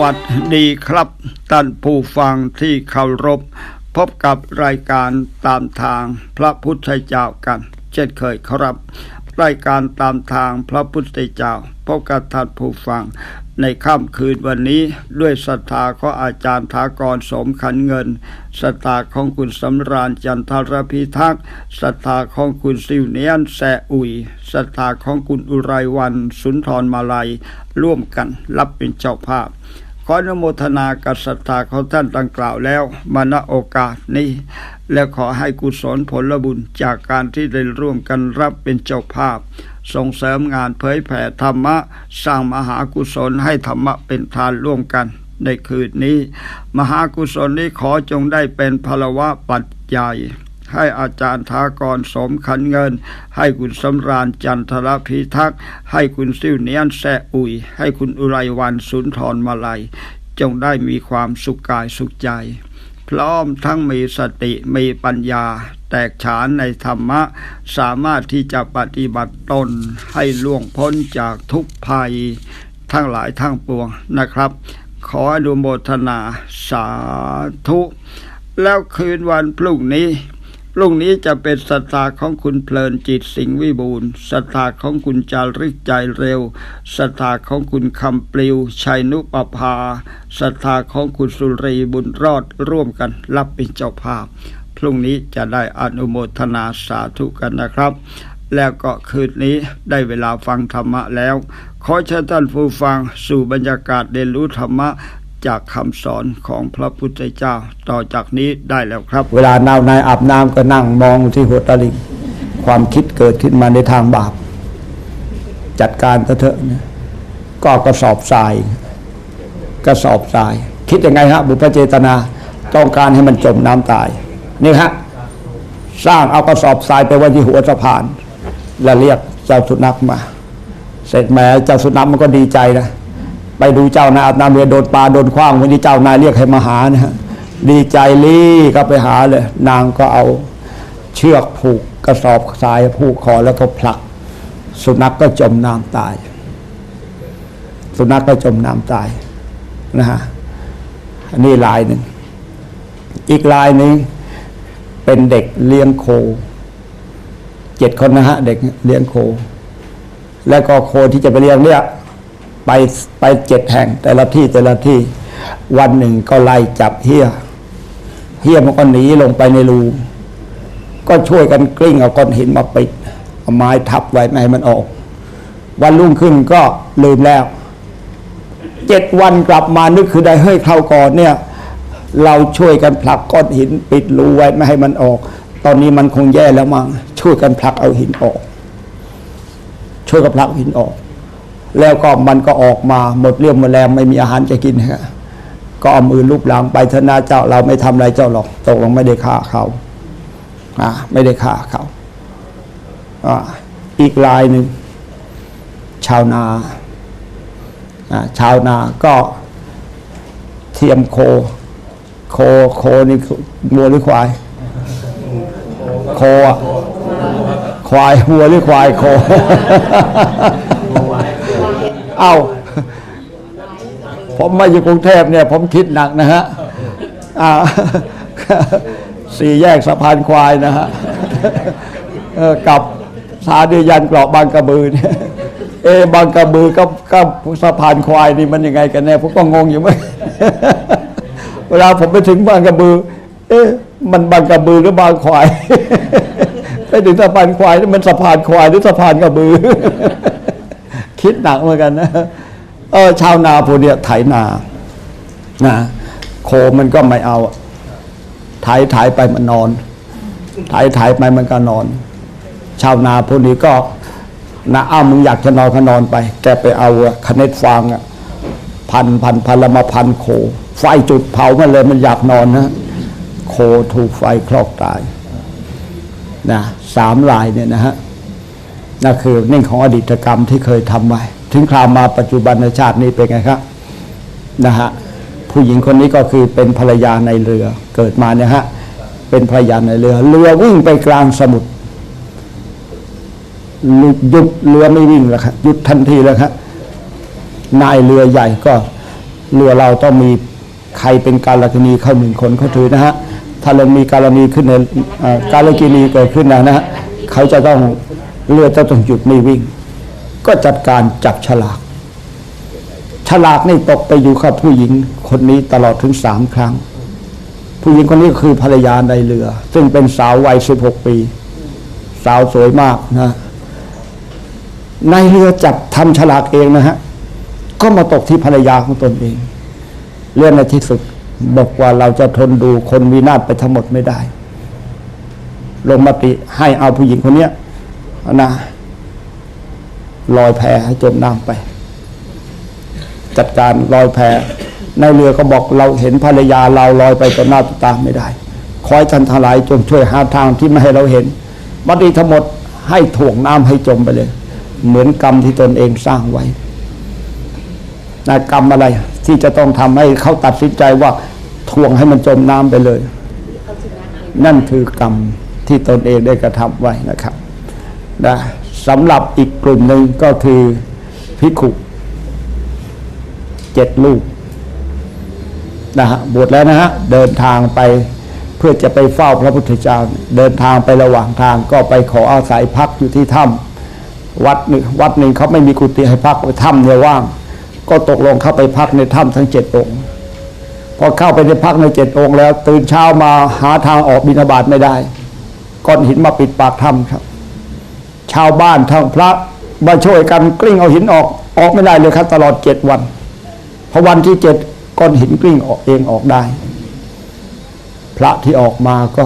วัสดีครับท่านผู้ฟังที่เคารพ พบกับรายการตามทางพระพุทธเจ้ากัน เช่นเคยครับ รายการตามทางพระพุทธเจ้าพบกับท่านผู้ฟัง ในค่ำคืนวันนี้ด้วยศรัทธาของอาจารย์ถากรสมขันเงินศรัทธาของคุณสำราญจันทรพิทักษ์ศรัทธาของคุณซิวเนียนแสอุยศรัทธาของคุณอุไรวัน สุนทรมาลัย ร่วมกันรับเป็นเจ้าภาพ ออนุโมทนากับศรัทธาของท่านดังกล่าวแล้วมาณโอกาสนี้ และขอให้กุศลผลบุญจากการที่ได้ร่วมกันรับเป็นเจ้าภาพ ส่งเสริมงานเผยแผ่ธรรมะ สร้างมหากุศลให้ธรรมะเป็นทานร่วมกันในคืนนี้ มหากุศลนี้ขอจงได้เป็นพลวะปัจจัย ให้อาจารย์ทากรสมขันเงิน ให้คุณสำราญจันทรพิทักษ์ ให้คุณซิวเนียนแสอุย ให้คุณอุไรวันสุนทรมาลัย จงได้มีความสุขกายสุขใจ พร้อมทั้งมีสติมีปัญญา แตกฉานในธรรมะ สามารถที่จะปฏิบัติตนให้ล่วงพ้นจากทุกภัย ทั้งหลายทั้งปวงนะครับ ขออนุโมทนาสาธุแล้วคืนวันพรุ่งนี้ พรุ่งนี้จะเป็นศรัทธาของคุณเพลินจิตสิงห์วิบูลศรัทธาของคุณจาริกใจเร็วศรัทธาของคุณคำปลิว ชัยนุปภาศรัทธาของคุณสุรีบุญรอดร่วมกันรับเป็นเจ้าภาพ พรุ่งนี้จะได้อนุโมทนาสาธุกันนะครับ แล้วก็คืนนี้ได้เวลาฟังธรรมะแล้ว ขอเชิญท่านผู้ฟังสู่บรรยากาศเรียนรู้ธรรมะ จากคำสอนของพระพุทธเจ้าต่อจากนี้ได้แล้วครับ เวลานาวนายอาบน้ำก็นั่งมองที่หัวตะลิงความคิดเกิดขึ้นมาในทางบาป จัดการเถอะนะก็กระสอบทรายกระสอบทราย คิดยังไงฮะบุพเจตนาต้องการให้มันจมน้ำตาย นี่ฮะสร้างเอากระสอบทรายไปไว้ที่หัวสะพาน แล้วเรียกเจ้าสุนัขมา เสร็จแหม้เจ้าสุนัขมันก็ดีใจนะ ไปดูเจ้านายอาบน้ำเรือโดนปลาโดนขว้างวันนี้เจ้านายเรียกให้มาหานะฮะดีใจรีก็ไปหาเลย นางก็เอาเชือกผูกกระสอบทรายผูกคอแล้วก็ผลัก สุนัขกก็จมน้ำตาย สุนัขกก็จมน้ำตายนะฮะอันนี้ลายหนึ่งอีกลายหนึ่งเป็นเด็กเลี้ยงโคเจ็ดคนนะฮะเด็กเลี้ยงโค แล้วก็โคที่จะไปเลี้ยงเนี่ย ไปไปเจ็ดแห่งแต่ละที่แต่ละที่ วันหนึ่งก็ไล่จับเฮียเฮียมันก็หนีลงไปในรูก็ช่วยกันกลิ้งเอาก้อนหินมาปิดเอาไม้ทับไว้ไม่ให้มันออก วันรุ่งขึ้นก็ลืมแล้วเจ็ดวันกลับมานึกคือได้เฮ้ยคราวก่อนเนี่ย เราช่วยกันผลักก้อนหินปิดรูไว้ไม่ให้มันออก ตอนนี้มันคงแย่แล้วมั้งช่วยกันผลักเอาหินออก ช่วยกันผลักหินออก แล้วก็มันก็ออกมาหมดเรี่ยวหมดแรงไม่มีอาหารจะกินฮะก็เอามือลูบหลังไปเถอะนาเจ้าเราไม่ทำอะไรเจ้าหรอกตกลงไม่ได้ฆ่าเขาอ่าไม่ได้ฆ่าเขาอ่าอีกรายหนึ่งชาวนาอ่าชาวนาก็เทียมโค โคโคนี่วัวหรือควาย โคอะควายวัวหรือควายโค เอ้าผมมาอยู่กรุงเทพเนี่ย ผมคิดหนักนะฮะอ่าสี่แยกสะพานควายนะฮะกับสาดียันเกราะบางกระบือเนี่ยเอบางกระบือกับกับสะพานควายนี่มันยังไงกันแน่ผมก็งงอยู่ไหมเวลาผมไปถึงบางกระบือ เอ๊ะมันบางกระบือหรือบางควายไปถึงสะพานควายนี่มันสะพานควายหรือสะพานกระบือ คิดหนักเหมือนกันนะเออชาวนาพวกเนี้ยไถนานะโคมันก็ไม่เอาไถไถไปมันนอนไถไถไปมันก็นอน ชาวนาพวกนี้ก็นะอ้าวมึงอยากจะนอนก็นอนไป แกไปเอาคเนตฟางอะพันพันพันละมาพันโค ไฟจุดเผามันเลยมันอยากนอนนะโคถูกไฟคลอกตายนะสามลายเนี่ยนะฮะ นั่นคือเรื่องของอดีตกรรมที่เคยทำไว้ ถึงคราวมาปัจจุบันในชาตินี้เป็นไงครับนะฮะผู้หญิงคนนี้ก็คือเป็นภรรยาในเรือเกิดมาเนี่ยฮะเป็นภรรยาในเรือ เรือวิ่งไปกลางสมุทรหยุดเรือไม่วิ่งแล้วครับหยุดทันทีแล้วครับนายเรือใหญ่ก็เรือเราต้องมีใครเป็นการลกินีเข้าหนึ่งคนเขาถือนะฮะถ้าเรามีการณีขึ้นในการกินีเกิดขึ้นนะฮะเขาจะต้อง เรือจะต้องหยุดไม่วิ่ง ก็จัดการจับฉลาก ฉลากนี่ตกไปอยู่กับผู้หญิงคนนี้ตลอดถึงสามครั้ง ผู้หญิงคนนี้คือภรรยาในเรือ ซึ่งเป็นสาววัยสิบหกปี สาวสวยมากนะในเรือจับทำฉลากเองนะฮะ ก็มาตกที่ภรรยาของตนเอง เรื่องในที่สุดบอกว่าเราจะทนดูคนวินาศไปทั้งหมดไม่ได้ ลงมติให้เอาผู้หญิงคนเนี้ย นะลอยแพให้จมน้ำไป จัดการลอยแพในเรือก็บอกเราเห็นภรรยาเราลอยไปต่อหน้าต่อตาไม่ได้ คอยทันทลายจงช่วยหาทางที่ไม่ให้เราเห็นบัดนี้ทั้งหมดให้ถ่วงน้ำให้จมไปเลย เหมือนกรรมที่ตนเองสร้างไว้นะกรรมอะไร ที่จะต้องทำให้เขาตัดสินใจว่าถ่วงให้มันจมน้ำไปเลย นั่นคือกรรมที่ตนเองได้กระทำไว้นะครับ นะสำหรับอีกกลุ่มหนึ่งก็คือพิกขุเจ็ดลูกนะฮะบวชแล้วนะฮะเดินทางไปเพื่อจะไปเฝ้าพระพุทธเจ้าเดินทางไประหว่างทางก็ไปขออาศัยพักอยู่ที่ถ้ำวัดหนึ่งวัดหนึ่งเขาไม่มีกุฏิให้พักถ้ำเนี่ยว่าง ก็ตกลงเข้าไปพักในถ้ำทั้งเจ็ดองค์พอเข้าไปในพักในเจ็ดองค์แล้ว ตื่นเช้ามาหาทางออกบิณฑบาตไม่ได้ก้อนหินมาปิดปากถ้ำครับ ชาวบ้านทั้งพระมาช่วยกันกลิ้งเอาหินออกออกไม่ได้เลยครับตลอดเจ็ดวันพอวันที่เจ็ดก้อนหินกลิ้งออกเองออกได้ พระที่ออกมาก็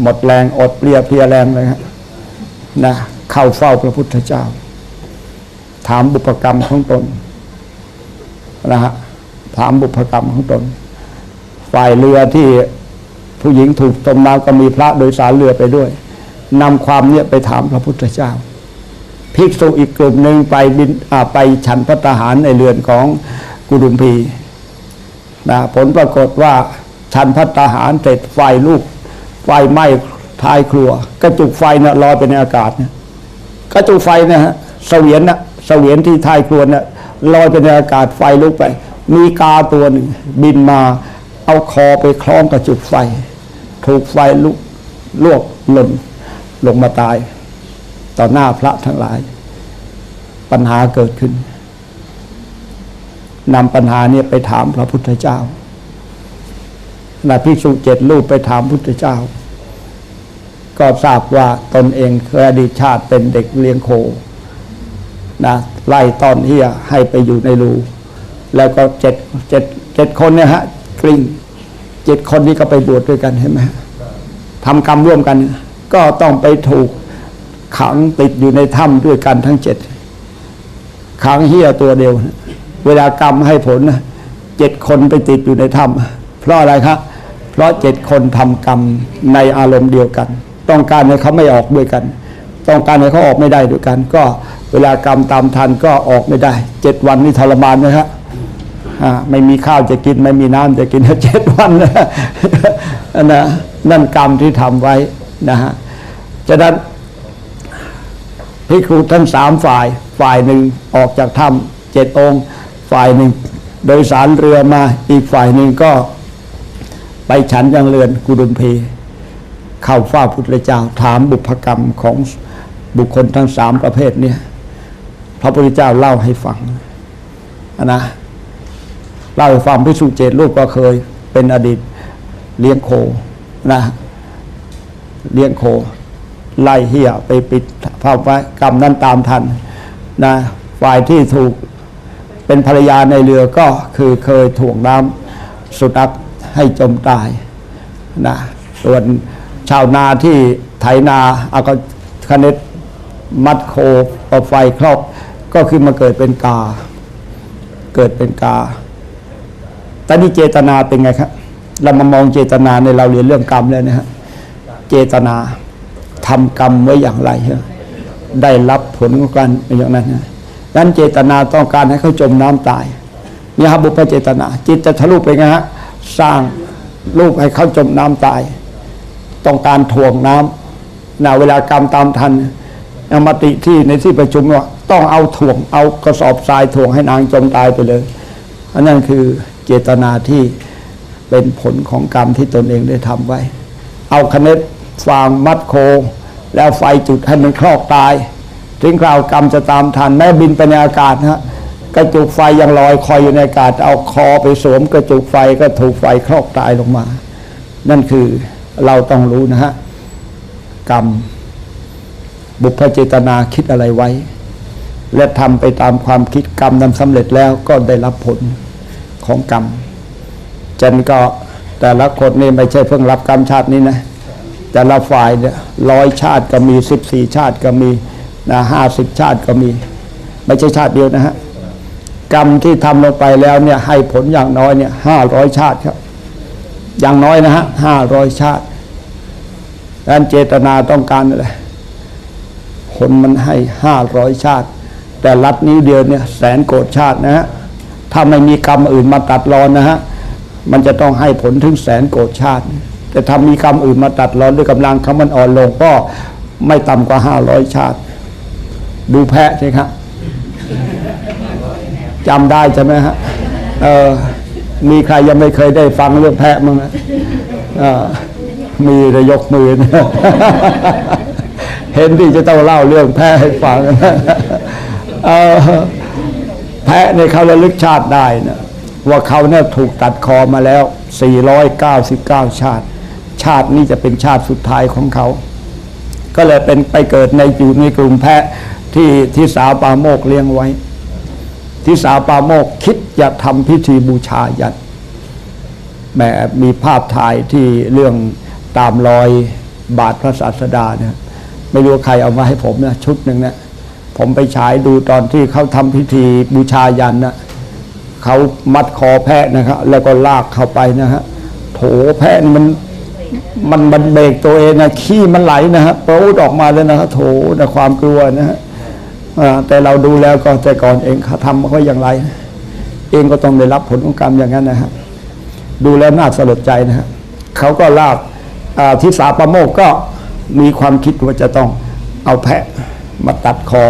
หมดแรงอดเปลียเพลียแรงเลยครับนะเข้าเฝ้าพระพุทธเจ้า ถามบุพกรรมของตนนะฮะถามบุพกรรมของตน ฝ่ายเรือที่ผู้หญิงถูกจมน้ำก็มีพระโดยสารเรือไปด้วย นำความเนี่ยไปถามพระพุทธเจ้า ภิกษุอีกกลุ่มหนึ่งไปบินไปฉันพระทหารในเรือนของกุดุมพีนะผลปรากฏว่าฉันพัตตาหารเสร็จไฟลูก ไฟไหม้ท้ายครัว กระจุกไฟนะ่ะลอยไปในอากาศนี่ยกระจุกไฟนะฮะเสวียนนะเสวียนที่ท้ายครัวนะ่ะลอยไปในอากาศไฟลุกไป มีกาตัวหนึ่งบินมาเอาคอไปคล้องกระจุกไฟ ถูกไฟลุกลวกหล่น ลงมาตาย ต่อหน้าพระทั้งหลาย ปัญหาเกิดขึ้นนำปัญหาเนี่ยไปถามพระพุทธเจ้านาภิกษุเจ็ดรูปไปถามพุทธเจ้า ก็ทราบว่าตนเองเคยอดีตชาติเป็นเด็กเลี้ยงโคนะไล่ตอนเฮียให้ไปอยู่ในรู แล้วก็เจ็ดเจ็ดเจ็ดคนเนี่ยฮะกลิ้งเจ็ดคนนี้ก็ไปบวชด้วยกันเห็นไหมทำกรรมร่วมกัน ก็ต้องไปถูกขังติดอยู่ในถ้ำด้วยกันทั้งเจ็ดขังเฮียตัวเดียว เวลากรรมให้ผลนะเจ็ดคนไปติดอยู่ในถ้ำเพราะอะไรครับเพราะเจ็ดคนทำกรรมในอารมณ์เดียวกัน ต้องการให้เขาไม่ออกด้วยกัน ต้องการให้เขาออกไม่ได้ด้วยกัน ก็เวลากรรมตามทันก็ออกไม่ได้เจ็ดวันนี่ทรมานนะครับไม่มีข้าวจะกินไม่มีน้ำจะกินเจ็ดวันนะนะนั่นกรรมที่ทำไว้นะฮะ ฉะนั้นพิครูทั้งสามฝ่าย ฝ่ายหนึ่งออกจากถ้ำเจ็ดองค์ ฝ่ายหนึ่ง โดยสารเรือมา อีกฝ่ายหนึ่งก็ไปฉันยังเรือนกุดุมพีเข้าฝ้าพุทธเจ้าถามบุพกรรมของบุคคลทั้งสามประเภทเนี่ยพระพุทธเจ้าเล่าให้ฟังนะเล่าให้ฟังพิสุเจตรูปก็เคย เป็นอดีตเลี้ยงโคนะเลี้ยงโค ไล่เหี้ยไปปิดภาพไว้กรรมนั้นตามทันนะฝ่ายที่ถูกเป็นภรรยาในเรือก็คือเคยถ่วงน้ำสุนัขให้จมตายนะส่วนชาวนาที่ไถนาเอาก็คเนตมัดโคเอาไฟครอบก็คือมาเกิดเป็นกา เกิดเป็นกาตอนนี้เจตนาเป็นไงครับ เรามามองเจตนาในเราเรียนเรื่องกรรมแล้วนะฮะ เจตนา ทำกรรมไว้อย่างไรฮะได้รับผลของการอย่างนั้นนะนั้นเจตนาต้องการให้เขาจมน้ำตายนี่ครับบุพเจตนา จิตจะทะลุไปไงฮะสร้างรูปให้เขาจมน้ำตาย ต้องการถ่วงน้ำนะเวลากรรมตามทันเอามติที่ในที่ประชุมว่าต้องเอาถ่วงเอากระสอบทรายถ่วงให้นางจมตายไปเลย อันนั้นคือเจตนาที่เป็นผลของกรรมที่ตนเองได้ทำไว้ เอาคเนต ฟางมัดโค แล้วไฟจุดให้มันคลอกตาย ถึงคราวกรรมจะตามทันแม้บินไปในอากาศนะฮะกระจุกไฟยังลอยคอยอยู่ในอากาศ เอาคอไปสวมกระจุกไฟก็ถูกไฟคลอกตายลงมา นั่นคือเราต้องรู้นะฮะกรรม บุพเจตนาคิดอะไรไว้ และทำไปตามความคิดกรรมนั้นสำเร็จแล้วก็ได้รับผลของกรรมจันก็แต่ละคนนี่ไม่ใช่เพิ่งรับกรรมชาตินี้นะ แต่ละฝ่ายเนี่ยร้อยชาติก็มีสิบสี่ชาติก็มีนะห้าสิบชาติก็มี ไม่ใช่ชาติเดียวนะฮะกรรมที่ทำลงไปแล้วเนี่ยให้ผลอย่างน้อยเนี่ยห้าร้อยชาติครับ อย่างน้อยนะฮะห้าร้อยชาติดังนั้นเจตนาต้องการอะไรผลมันให้ห้าร้อยชาติ แต่ลัดนิ้วเดียวเนี่ยแสนโกรธชาตินะฮะถ้าไม่มีกรรมอื่นมาตัดรอนนะฮะมันจะต้องให้ผลถึงแสนโกรธชาติ แต่ถ้ามีกรรมอื่นมาตัดรอนด้วยกำลังเขามันอ่อนลงก็ไม่ต่ำกว่าห้าร้อยชาติ ดูแพะใช่ครับจำได้ใช่ไหมฮะเออมีใครยังไม่เคยได้ฟังเรื่องแพะมั้งนะเออมีแต่ยกมือนะเห็นที่จะต้องเล่าเรื่องแพะให้ฟังเออแพะในเขาระลึกชาติได้นะว่าเขาเนี่ยถูกตัดคอมาแล้ว 499 ชาติ ชาตินี้จะเป็นชาติสุดท้ายของเขา ก็เลยเป็นไปเกิดในอยู่ในกลุ่มแพะที่ที่สาวปาโมกเลี้ยงไว้ ที่สาวปาโมกคิดจะทำพิธีบูชายันแหมมีภาพถ่ายที่เรื่องตามรอยบาทพระศาสดาเนี่ยไม่รู้ใครเอามาให้ผมนะชุดหนึ่งนะผมไปฉายดูตอนที่เขาทำพิธีบูชายันนะเขามัดคอแพะนะครับแล้วก็ลากเข้าไปนะฮะโถแพะนี่มัน มันมันเบรกตัวเองนะขี้มันไหลนะฮะปรูดออกมาเลยนะครับโถนะความกลัวนะฮะแต่เราดูแล้วก็แต่ก่อนเองเขาทำเขาอย่างไร เองก็ต้องได้รับผลของกรรมอย่างนั้นนะฮะดูแล้วน่าสลดใจนะฮะเขาก็ลากอ่าที่สาประโมกก็มีความคิดว่าจะต้องเอาแพะมาตัดคอ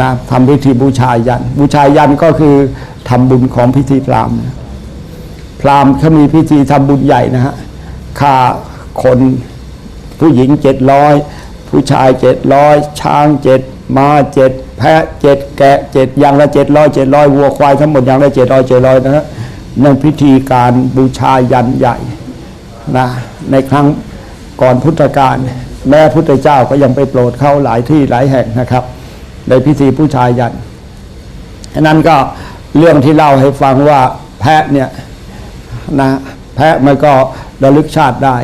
นะทำพิธีบูชายัน บูชายันก็คือทำบุญของพิธีพราหมณ์พราหมณ์เขามีพิธีทำบุญใหญ่นะฮะ ฆ่าคนผู้หญิงเจ็ดร้อยผู้ชายเจ็ดร้อยช้างเจ็ดม้าเจ็ดแพะเจ็ดแกะเจ็ดอย่างละเจ็ดร้อยเจ็ดร้อยวัวควายทั้งหมดอย่างละเจ็ดร้อยเจ็ดร้อยนะฮะนั่นพิธีการบูชายันใหญ่นะในครั้งก่อนพุทธกาลแม้พุทธเจ้าก็ยังไปโปรดเข้าหลายที่หลายแห่งนะครับ ในพิธีผู้ชายยันฉะนั้นก็เรื่องที่เล่าให้ฟังว่าแพะเนี่ยนะแพะมันก็ ระลึกชาติได้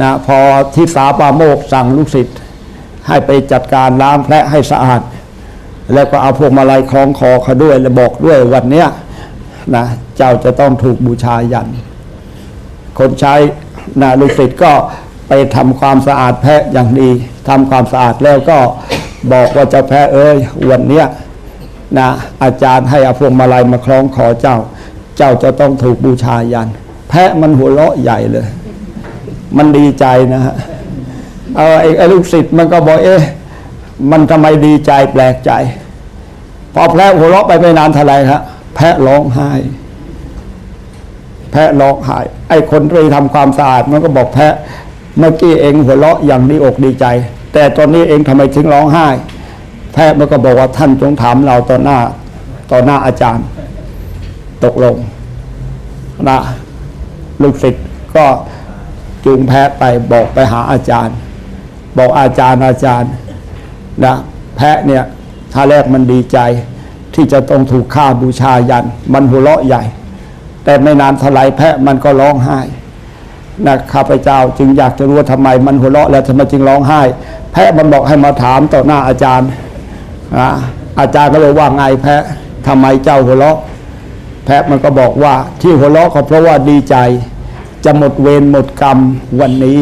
นะพอที่สาปาโมกสั่งลูกศิษย์ให้ไปจัดการล้างแพะให้สะอาด แล้วก็เอาพวกมาลัยคล้องคอเขาด้วย และบอกด้วยวันเนี้ยนะเจ้าจะต้องถูกบูชายัน คนใช้นะลูกศิษย์ก็ไปทำความสะอาดแพะอย่างดีทำความสะอาดแล้วก็บอกว่าเจ้าแพะเอ้ยวันเนี้ยนะอาจารย์ให้เอาพวงมาลัยมาคล้องคอเจ้า เจ้าจะต้องถูกบูชายัน แพะมันหัวเราะใหญ่เลย มันดีใจนะฮะเอาไอ้ไอ้ลูกศิษย์มันก็บอกเอ๊ะมันทำไมดีใจแปลกใจ พอแพะหัวเราะไปไม่นานเท่าไหร่ฮะแพะร้องไห้ แพะร้องไห้ ไอ้คนที่ทำความสะอาดมันก็บอกแพะ เมื่อกี้เองหัวเราะอย่างดีอกดีใจ แต่ตอนนี้เองทำไมถึงร้องไห้ แพะมันก็บอกว่าท่านจงถามเราต่อหน้า ต่อหน้าอาจารย์ ตกลงนะ ลูกศิษย์ก็จูงแพะไปบอกไปหาอาจารย์ บอกอาจารย์อาจารย์นะแพะเนี่ยท่าแรกมันดีใจ ที่จะต้องถูกฆ่าบูชายัน มันหัวเราะใหญ่ แต่ไม่นานท่าไหรแพะมันก็ร้องไห้นะข้าพเจ้าจึงอยากจะรู้ว่าทำไมมันหัวเราะแล้วทำไมจึงร้องไห้ แพะมันบอกให้มาถามต่อหน้าอาจารย์อาอาจารย์ก็เลยว่าไงแพะทำไมเจ้าหัวเราะ แพะมันก็บอกว่าที่หัวเราะก็เพราะว่าดีใจ จะหมดเวรหมดกรรมวันนี้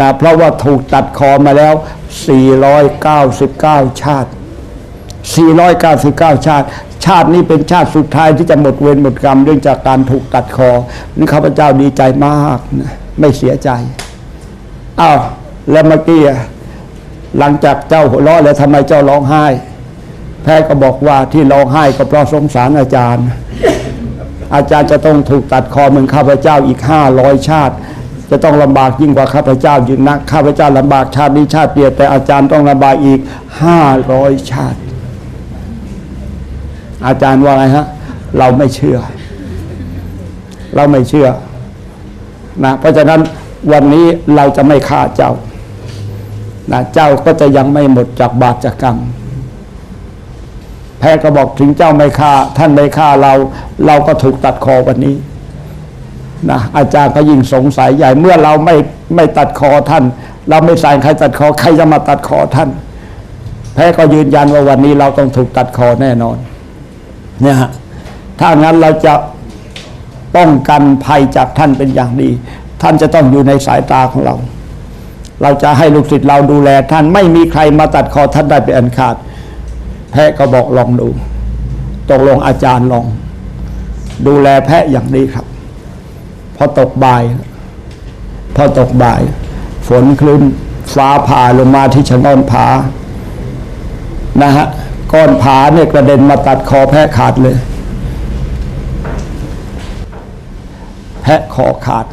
นะเพราะว่าถูกตัดคอมาแล้ว 499 ชาติ 499 ชาติ ชาตินี้เป็นชาติสุดท้ายที่จะหมดเวรหมดกรรมเนื่องจากการถูกตัดคอนี่ข้าพเจ้าดีใจมากนะไม่เสียใจอ้าวแล้วเมื่อกี้หลังจากเจ้าหัวเราะแล้วทำไมเจ้าร้องไห้ แพทย์ก็บอกว่าที่ร้องไห้ก็เพราะสงสารอาจารย์ อาจารย์จะต้องถูกตัดคอเหมือนข้าพเจ้าอีกห้าร้อยชาติ จะต้องลำบากยิ่งกว่าข้าพเจ้ายิ่งนักข้าพเจ้าลำบากชาตินี้ชาติเดียวแต่อาจารย์ต้องลำบากอีกห้าร้อยชาติ อาจารย์ว่าไงฮะ เราไม่เชื่อ เราไม่เชื่อนะเพราะฉะนั้นวันนี้เราจะไม่ฆ่าเจ้านะเจ้าก็จะยังไม่หมดจากบาปจากกรรม แพทย์ก็บอกถึงเจ้าไม่ฆ่า ท่านไม่ฆ่าเรา เราก็ถูกตัดคอวันนี้นะอาจารย์ก็ยิ่งสงสัยใหญ่เมื่อเราไม่ไม่ตัดคอท่าน เราไม่สั่งใครตัดคอใครจะมาตัดคอท่าน แพทย์ก็ยืนยันว่าวันนี้เราต้องถูกตัดคอแน่นอนเนี่ยฮะถ้างั้นเราจะป้องกันภัยจากท่านเป็นอย่างดี ท่านจะต้องอยู่ในสายตาของเรา เราจะให้ลูกศิษย์เราดูแลท่านไม่มีใครมาตัดคอท่านได้เป็นอันขาด แพะก็บอกลองดูตกลงอาจารย์ลอง ดูแลแพะอย่างนี้ครับ พอตกบ่าย พอตกบ่าย ฝนคลึ้นฟ้าผ่าลงมาที่ชะงอนผานะฮะก้อนผาเนี่ยกระเด็นมาตัดคอแพะขาดเลย แพะคอขาด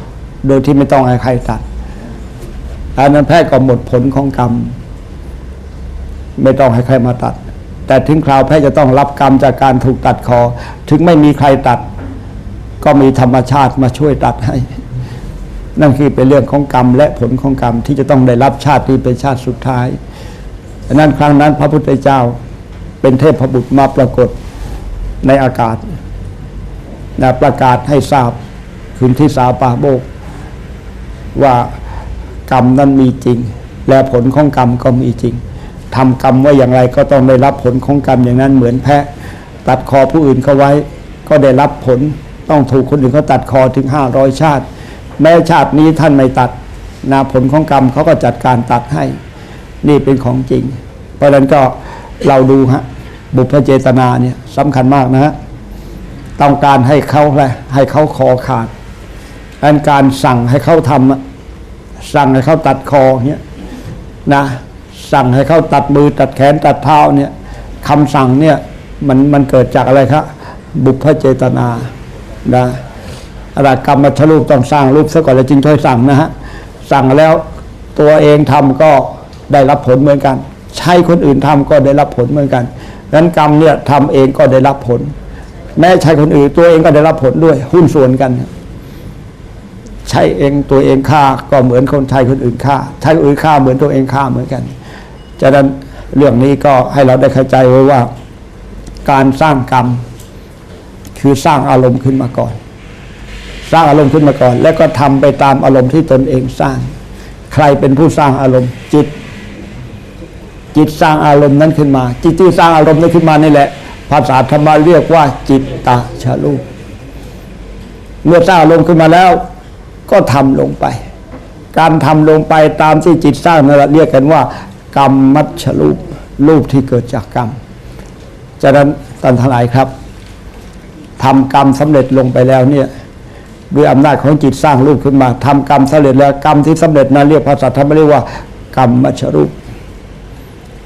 โดยที่ไม่ต้องให้ใครตัดอันนั้นแพะก็หมดผลของกรรม ไม่ต้องให้ใครมาตัด แต่ถึงคราวแพะจะต้องรับกรรมจากการถูกตัดคอ ถึงไม่มีใครตัด ก็มีธรรมชาติมาช่วยตัดให้ นั่นคือเป็นเรื่องของกรรมและผลของกรรมที่จะต้องได้รับชาตินี้เป็นชาติสุดท้ายดังนั้นครั้งนั้นพระพุทธเจ้าเป็นเทพบุตรมาปรากฏในอากาศนะประกาศให้ทราบคืนที่สาปาโบก ว่ากรรมนั้นมีจริง และผลของกรรมก็มีจริง ทำกรรมไว้อย่างไรก็ต้องได้รับผลของกรรมอย่างนั้นเหมือนแพะตัดคอผู้อื่นเขาไว้ ก็ได้รับผลต้องถูกคนอื่นเขาตัดคอถึงห้าร้อยชาติ แม้ชาตินี้ท่านไม่ตัดนะผลของกรรมเขาก็จัดการตัดให้ นี่เป็นของจริง เพราะฉะนั้นก็เราดูฮะบุพเจตนาเนี่ยสำคัญมากนะฮะต้องการให้เขาอะไรให้เขาคอขาดอันการสั่งให้เขาทำสั่งให้เขาตัดคอเนี่ยนะ สั่งให้เขาตัดมือตัดแขนตัดเท้าเนี่ยคำสั่งเนี่ยมันมันเกิดจากอะไรครับบุพเจตนานะอะไรกรรมมัชรูปต้องสร้างรูปซะก่อนแล้วจึงค่อยสั่งนะฮะสั่งแล้วตัวเองทำก็ได้รับผลเหมือนกัน ใช้คนอื่นทำก็ได้รับผลเหมือนกันดังนั้นกรรมเนี่ยทำเองก็ได้รับผล แม้ใช้คนอื่นตัวเองก็ได้รับผลด้วย หุ้นส่วนกันใช้เองตัวเองฆ่าก็เหมือนคนใช้คนอื่นฆ่าใช้คนอื่นฆ่าเหมือนตัวเองฆ่าเหมือนกัน ฉะนั้นเรื่องนี้ก็ให้เราได้เข้าใจไว้ว่า การสร้างกรรม คือสร้างอารมณ์ขึ้นมาก่อน สร้างอารมณ์ขึ้นมาก่อน แล้วก็ทำไปตามอารมณ์ที่ตนเองสร้าง ใครเป็นผู้สร้างอารมณ์จิต จิตสร้างอารมณ์นั้นขึ้นมา จิตที่สร้างอารมณ์นั้นขึ้นมานี่แหละ ภาษาธรรมะเรียกว่า จิตตาชาลูเมื่อสร้างอารมณ์ขึ้นมาแล้ว ก็ทำลงไป การทำลงไปตามที่จิตสร้างนั่นแหละเรียกกันว่า กรรมมัชรูปรูปที่เกิดจากกรรมฉะนั้นตันทลายครับทำกรรมสำเร็จลงไปแล้วเนี่ยด้วยอำนาจของจิตสร้างรูปขึ้นมาทำกรรมสำเร็จแล้วกรรมที่สำเร็จนั้นเรียกภาษาธรรมเรียกว่ากรรมมัชรูป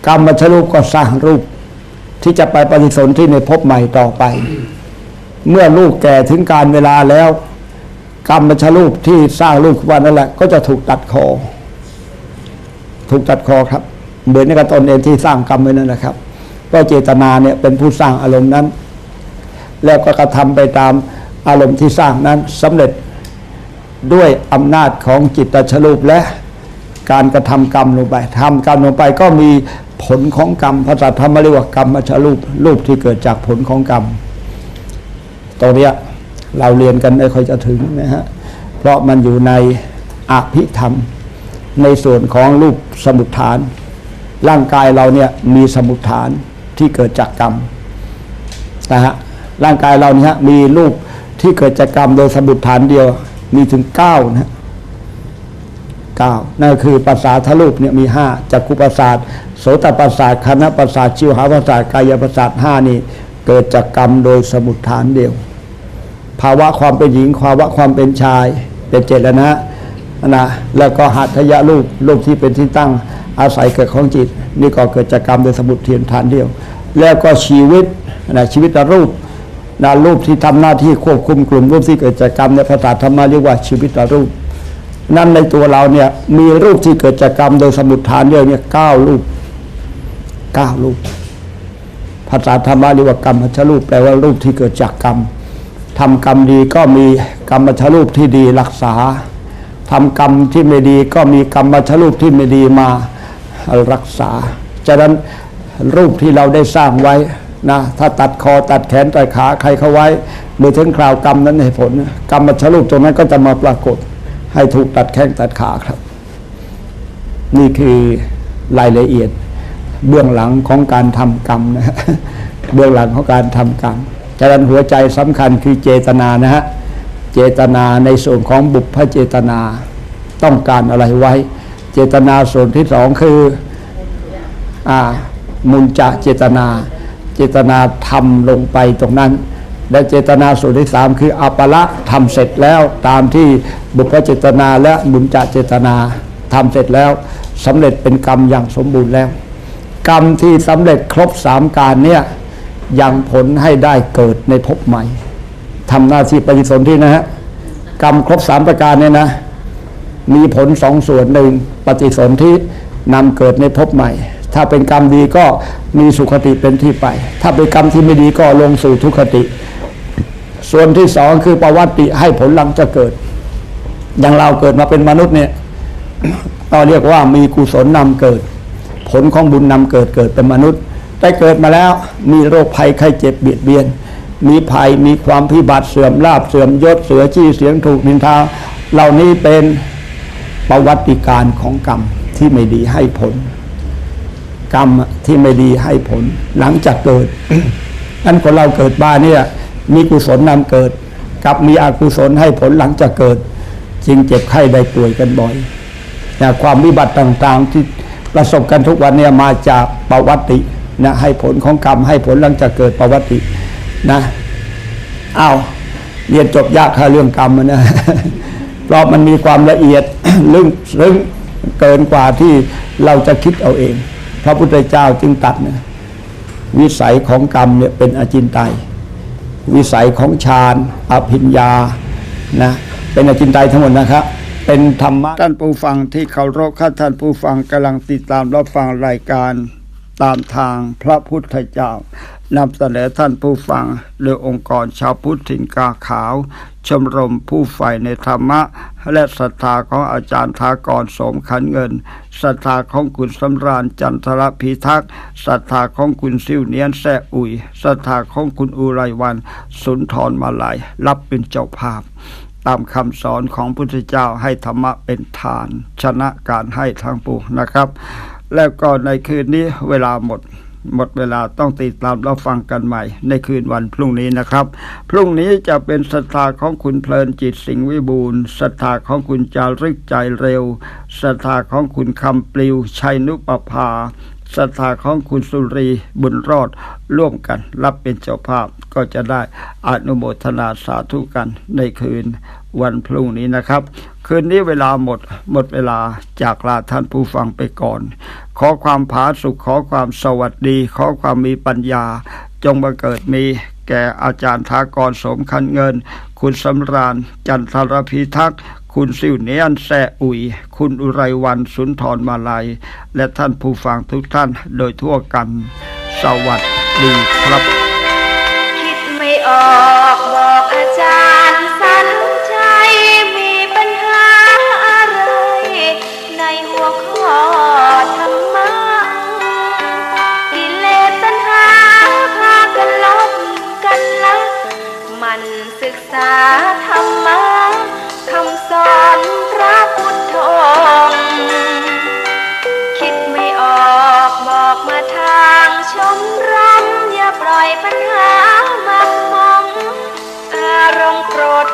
กรรมมัชรูปก็สร้างรูป ที่จะไปปฏิสนธิในภพใหม่ต่อไป เมื่อลูกแก่ถึงการเวลาแล้ว กรรมมัชรูปที่สร้างรูปขึ้นมานั่นแหละ ก็จะถูกตัดคอ ถูกตัดคอครับ เหมือนในกับตนเองที่สร้างกรรมไว้นั่นนะครับ ก็เจตนาเนี่ยเป็นผู้สร้างอารมณ์นั้น แล้วก็กระทำไปตามอารมณ์ที่สร้างนั้นสำเร็จด้วยอำนาจของจิตตชรูปและการกระทำกรรมลงไปทำกรรมลงไปก็มีผลของกรรมภาษาธรรมเรียกว่ากรรมมชรูปรูปที่เกิดจากผลของกรรมตรงนี้เราเรียนกันไม่ค่อยจะถึงนะฮะเพราะมันอยู่ในอภิธรรม ในส่วนของรูปสมุทฐาน ร่างกายเราเนี่ยมีสมุทฐานที่เกิดจากกรรมนะฮะร่างกายเราเนี่ย มีรูปที่เกิดจากกรรมโดยสมุทฐานเดียว มีถึงเก้านะเก้านั่นคือประสาทรูปเนี่ยมีห้าจักขุประสาทโสตประสาทคณะประสาทชิวหาประสาทกายประสาทห้านี่ เกิดจากกรรมโดยสมุทฐานเดียว ภาวะความเป็นหญิงภาวะความเป็นชาย เป็นเจตนะนะแล้วก็หัตถยะรูปรูปที่เป็นที่ตั้ง อาศัยเกิดของจิต นี่ก็เกิดจากกรรมโดยสมุดเทียนฐานเดียว แล้วก็ชีวิตนะชีวิตรูปนะรูปที่ทำหน้าที่ควบคุมกลุ่มรูปที่เกิดจากกรรมในภาษาธรรมะเรียกว่าชีวิตรูป นั่นในตัวเราเนี่ยมีรูปที่เกิดจากกรรมโดยสมุดฐานเดียวเนี่ยเก้ารูปเก้ารูปภาษาธรรมะเรียกว่ากรรมมัชรูปแปลว่ารูปที่เกิดจากกรรมทำกรรมดีก็มีกรรมมัชรูปที่ดีรักษาทำกรรมที่ไม่ดีก็มีกรรมมัชรูปที่ไม่ดีมา รักษาฉะนั้นรูปที่เราได้สร้างไว้นะถ้าตัดคอตัดแขนตัดขาใครเขาไว้เมื่อถึงคราวกรรมนั้นให้ผล กรรมมัชรูปตรงนั้นก็จะมาปรากฏให้ถูกตัดแข้งตัดขาครับ นี่คือรายละเอียดเบื้องหลังของการทำกรรมนะเบื้องหลังของการทำกรรมฉะนั้นหัวใจสำคัญคือเจตนานะฮะเจตนาในส่วนของบุพเจตนาต้องการอะไรไว้ เจตนาส่วนที่สองคืออ่ามุนจะเจตนา เจตนาทำลงไปตรงนั้น และเจตนาส่วนที่สามคืออัปละทำเสร็จแล้วตามที่บุพเจตนาและมุนจะเจตนาทำเสร็จแล้วสำเร็จเป็นกรรมอย่างสมบูรณ์แล้ว กรรมที่สำเร็จครบสามการเนี่ยยังผลให้ได้เกิดในภพใหม่ทำหน้าที่ปฏิสนธินะฮะกรรมครบสามประการเนี่ยนะ มีผลสองส่วนหนึ่งปฏิสนธินำเกิดในภพใหม่ ถ้าเป็นกรรมดีก็มีสุขติเป็นที่ไป ถ้าเป็นกรรมที่ไม่ดีก็ลงสู่ทุกขติ ส่วนที่สองคือประวัติให้ผลลังจะเกิด อย่างเราเกิดมาเป็นมนุษย์เนี่ยก็เรียกว่ามีกุศลนำเกิด ผลของบุญนำเกิดเกิดเป็นมนุษย์ได้เกิดมาแล้วมีโรคภัยไข้เจ็บเบียดเบียน มีภัยมีความพิบัติเสื่อมลาบเสื่อมยศเสือชี้เสียงถูกนินทา เหล่านี้เป็น ประวัติการของกรรมที่ไม่ดีให้ผล กรรมที่ไม่ดีให้ผล หลังจากเกิดนั้นคนเราเกิดบ้าเนี่ยมีกุศลนำเกิด กับมีอกุศลให้ผลหลังจากเกิด จึงเจ็บไข้ได้ป่วยกันบ่อยนะความวิบัติต่างๆที่ประสบกันทุกวันเนี่ยมาจากประวัตินะให้ผลของกรรมให้ผลหลังจากเกิดประวัตินะเอ้าเรียนจบยากค่ะเรื่องกรรมนะ ราะมันมีความละเอียดลึกซึ้งเกินกว่าที่เราจะคิดเอาเอง พระพุทธเจ้าจึงตัดนะวิสัยของกรรมเนี่ยเป็นอจินไตยวิสัยของฌานอภิญญานะเป็นอจินไตยทั้งหมดนะครับเป็นธรรมะท่านผู้ฟังที่เคารพข้าท่านผู้ฟังกำลังติดตามรับฟังรายการตามทางพระพุทธเจ้า นำเสนอท่านผู้ฟังโดยองค์กรชาวพุทธถิ่นกาขาว ชมรมผู้ใฝ่ในธรรมะ และศรัทธาของอาจารย์ทากรสมขันเงินศรัทธาของคุณสำราญจันทรพิทักษ์ศรัทธาของคุณซิวเนียนแซ่อุยศรัทธาของคุณอุไรวัน สุนทรมาลายรับเป็นเจ้าภาพตามคำสอนของพุทธเจ้าให้ธรรมะเป็นฐาน ชนะการให้ทางปวงนะครับ แล้วก็ในคืนนี้เวลาหมด หมดเวลาต้องติดตามเรับฟังกันใหม่ ในคืนวันพรุ่งนี้นะครับ พรุ่งนี้จะเป็นศรัทธาของคุณเพลินจิตสิงห์วิบูลศรัทธาของคุณจารึกใจเร็วศรัทธาของคุณคำปลิวชัยนุปภาศรัทธาของคุณสุรีบุญรอดร่วมกัน รับเป็นเจ้าภาพก็จะได้อนุโมทนาสาธุกันในคืน วันพรุ่งนี้นะครับ คืนนี้เวลาหมดหมดเวลาจากลาท่านผู้ฟังไปก่อน ขอความผาสุขขอความสวัสดี ขอความมีปัญญา จงบังเกิดมีแก่อาจารย์ทากรสมคันเงิน คุณสำราญ จันทรพิทักษ์คุณสิวเนียนแซอุย คุณอุไรวันสุนทรมาลัย และท่านผู้ฟังทุกท่านโดยทั่วกัน สวัสดีครับ คิดไม่ออกบอกอาจารย์สัน ชมรมอย่าปล่อยปัญหามามองอารมณ์โกรธ